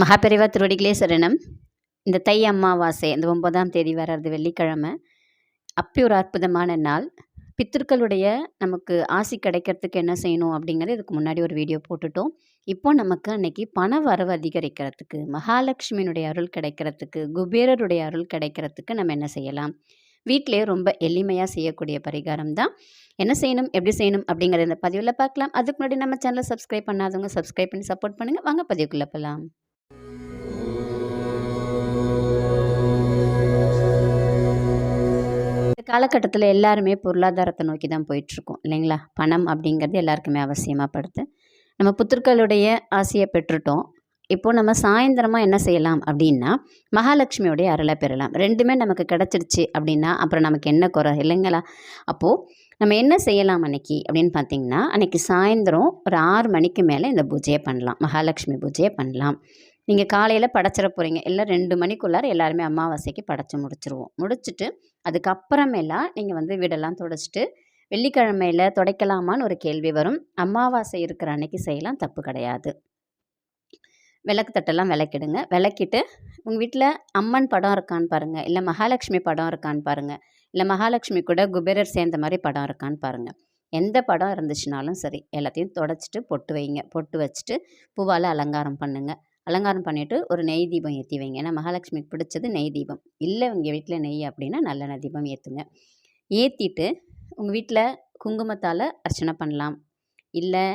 மகாபெரிவா திருவடிகளே சரணம் இந்த தை அமாவாசை இந்த ஒன்பதாம் தேதி வர்றது வெள்ளிக்கிழமை அப்படி ஒரு அற்புதமான நாள். பித்திருக்களுடைய நமக்கு ஆசி கிடைக்கிறதுக்கு என்ன செய்யணும் அப்படிங்கிறது இதுக்கு முன்னாடி ஒரு வீடியோ போட்டுட்டோம். இப்போ நமக்கு அன்னைக்கு பண வரவு அதிகரிக்கிறதுக்கு மகாலட்சுமியினுடைய அருள் கிடைக்கிறதுக்கு குபேரருடைய அருள் கிடைக்கிறதுக்கு நம்ம என்ன செய்யலாம்? வீட்டிலே ரொம்ப எளிமையாக செய்யக்கூடிய பரிகாரம் தான். என்ன செய்யணும் எப்படி செய்யணும் அப்படிங்கிறத இந்த பதிவில் பார்க்கலாம். அதுக்கு முன்னாடி நம்ம சேனலை சப்ஸ்கிரைப் பண்ணாதவங்க சப்ஸ்கிரைப் பண்ணி சப்போர்ட் பண்ணுங்கள் வாங்க பதிவுக்குள்ளே போகலாம் காலகட்டத்தில் எல்லாருமே பொருளாதாரத்தை நோக்கி தான் போயிட்டுருக்கோம் இல்லைங்களா? பணம் அப்படிங்கிறது எல்லாருக்குமே அவசியமாக படுது. நம்ம புத்திர்களுடைய ஆசையை பெற்றுட்டோம். இப்போது நம்ம சாயந்தரமாக என்ன செய்யலாம் அப்படின்னா மகாலட்சுமியோடைய அருளை பெறலாம். ரெண்டுமே நமக்கு கிடச்சிருச்சு அப்படின்னா அப்புறம் நமக்கு என்ன குறை இல்லைங்களா? அப்போது நம்ம என்ன செய்யலாம் அன்னைக்கு அப்படின்னு பார்த்தீங்கன்னா அன்னைக்கு சாயந்தரம் ஒரு ஆறு மணிக்கு மேலே இந்த பூஜையை பண்ணலாம். மகாலட்சுமி பூஜையை பண்ணலாம். நீங்கள் காலையில் படைச்சிட போகிறீங்க இல்லை ரெண்டு மணிக்குள்ளார எல்லாருமே அமாவாசைக்கு படைச்சி முடிச்சிருவோம். முடிச்சுட்டு அதுக்கப்புறமேலாம் நீங்கள் வந்து வீடெல்லாம் துடைச்சிட்டு வெள்ளிக்கிழமையில் துடைக்கலாமான்னு ஒரு கேள்வி வரும். அமாவாசை இருக்கிற அன்னைக்கு செய்யலாம். தப்பு கிடையாது. விளக்கு தட்டெல்லாம் விளக்கிடுங்க. விளக்கிட்டு உங்கள் வீட்டில் அம்மன் படம் இருக்கான்னு பாருங்கள் இல்லை மகாலட்சுமி படம் இருக்கான்னு பாருங்கள் இல்லை மகாலட்சுமி கூட குபேரர் சேர்ந்த மாதிரி படம் இருக்கான்னு பாருங்கள் எந்த படம் இருந்துச்சுனாலும் சரி எல்லாத்தையும் தொடச்சிட்டு பொட்டு வைங்க. பொட்டு வச்சுட்டு பூவால் அலங்காரம் பண்ணுங்கள் அலங்காரம் பண்ணிவிட்டு ஒரு நெய் தீபம் ஏற்றி வைங்க. ஏன்னா மகாலட்சுமிக்கு பிடிச்சது நெய் தீபம். இல்லை உங்கள் வீட்டில் நெய் அப்படின்னா நல்லெண்ணெய் தீபம் ஏற்றுங்க ஏற்றிட்டு உங்கள் வீட்டில் குங்குமத்தால் அர்ச்சனை பண்ணலாம். இல்லை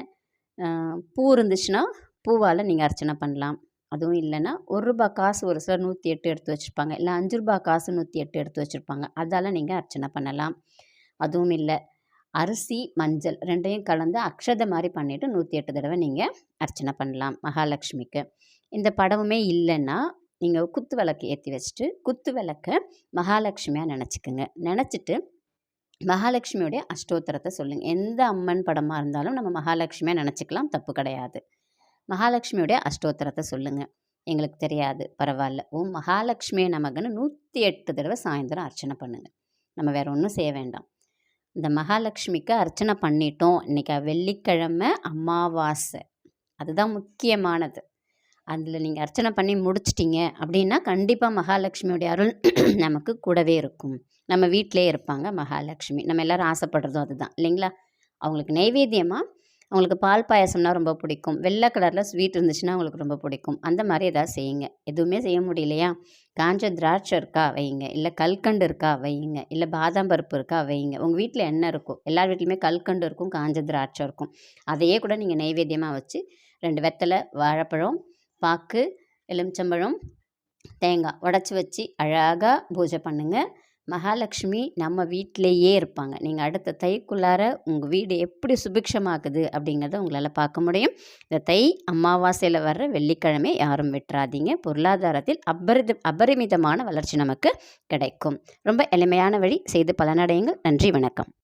பூ இருந்துச்சுன்னா பூவால் நீங்கள் அர்ச்சனை பண்ணலாம். அதுவும் இல்லைன்னா ஒரு ரூபா காசு ஒரு சிலர் நூற்றி எட்டு எடுத்து வச்சுருப்பாங்க. இல்லை அஞ்சு ரூபா காசு நூற்றி எட்டு எடுத்து வச்சுருப்பாங்க. அதால் நீங்கள் அர்ச்சனை பண்ணலாம். அதுவும் இல்லை அரிசி மஞ்சள் ரெண்டையும் கலந்து அக்ஷதை மாதிரி பண்ணிவிட்டு நூற்றி எட்டு தடவை நீங்கள் அர்ச்சனை பண்ணலாம் மகாலட்சுமிக்கு. இந்த படமுமே இல்லைன்னா நீங்கள் குத்து விளக்கு ஏற்றி வச்சுட்டு குத்து விளக்கை மகாலட்சுமியாக நினச்சிக்கோங்க. நினச்சிட்டு மகாலட்சுமியோடைய அஷ்டோத்திரத்தை சொல்லுங்கள் எந்த அம்மன் படமாக இருந்தாலும் நம்ம மகாலட்சுமியாக நினச்சிக்கலாம். தப்பு கிடையாது. மகாலட்சுமியோடைய அஷ்டோத்திரத்தை சொல்லுங்கள் எங்களுக்கு தெரியாது. பரவாயில்ல. ஓ மகாலட்சுமியை நமக்குன்னு நூற்றி எட்டு தடவை சாயந்தரம் அர்ச்சனை பண்ணுங்கள் நம்ம வேறு ஒன்றும் செய்ய வேண்டாம். இந்த மகாலட்சுமிக்கு அர்ச்சனை பண்ணிட்டோம். இன்றைக்கி வெள்ளிக்கிழமை அமாவாசை. அதுதான் முக்கியமானது. அதில் நீங்கள் அர்ச்சனை பண்ணி முடிச்சிட்டிங்க அப்படின்னா கண்டிப்பாக மகாலட்சுமியுடைய அருள் நமக்கு கூடவே இருக்கும். நம்ம வீட்டிலே இருப்பாங்க மகாலட்சுமி. நம்ம எல்லோரும் ஆசைப்படுறதும் அதுதான். இல்லைங்களா? அவங்களுக்கு நைவேத்தியமாக அவங்களுக்கு பால் பாயசம்னா ரொம்ப பிடிக்கும். வெள்ளை கலரில் ஸ்வீட் இருந்துச்சுன்னா அவங்களுக்கு ரொம்ப பிடிக்கும். அந்த மாதிரி எதாவது செய்யுங்க. எதுவுமே செய்ய முடியலையா? காஞ்ச திராட்சை இருக்கா? வைங்க இல்லை கல்கண்டு இருக்கா? வைங்க இல்லை பாதாம் பருப்பு இருக்கா? வைங்க உங்கள் வீட்டில் என்ன இருக்கும் எல்லார் வீட்லேயுமே கல்கண்டு இருக்கும் காஞ்ச திராட்சை இருக்கும். அதையே கூட நீங்கள் நைவேத்தியமாக வச்சு ரெண்டு வெத்தலை வாழைப்பழம் பாக்கு எலுமிச்சம்பழம் தேங்காய் உடச்சி வச்சு அழகாக பூஜை பண்ணுங்கள் மகாலட்சுமி நம்ம வீட்டிலேயே இருப்பாங்க. நீங்கள் அடுத்த தைக்குள்ளார உங்கள் வீடு எப்படி சுபிக்ஷமாக்குது அப்படிங்கிறத உங்களால் பார்க்க முடியும். இந்த தை அமாவாசையில் வர்ற வெள்ளிக்கிழமை யாரும் விட்டுறாதீங்க. பொருளாதாரத்தில் அபரித அபரிமிதமான வளர்ச்சி நமக்கு கிடைக்கும். ரொம்ப எளிமையான வழி செய்து பலனடையுங்கள். நன்றி வணக்கம்.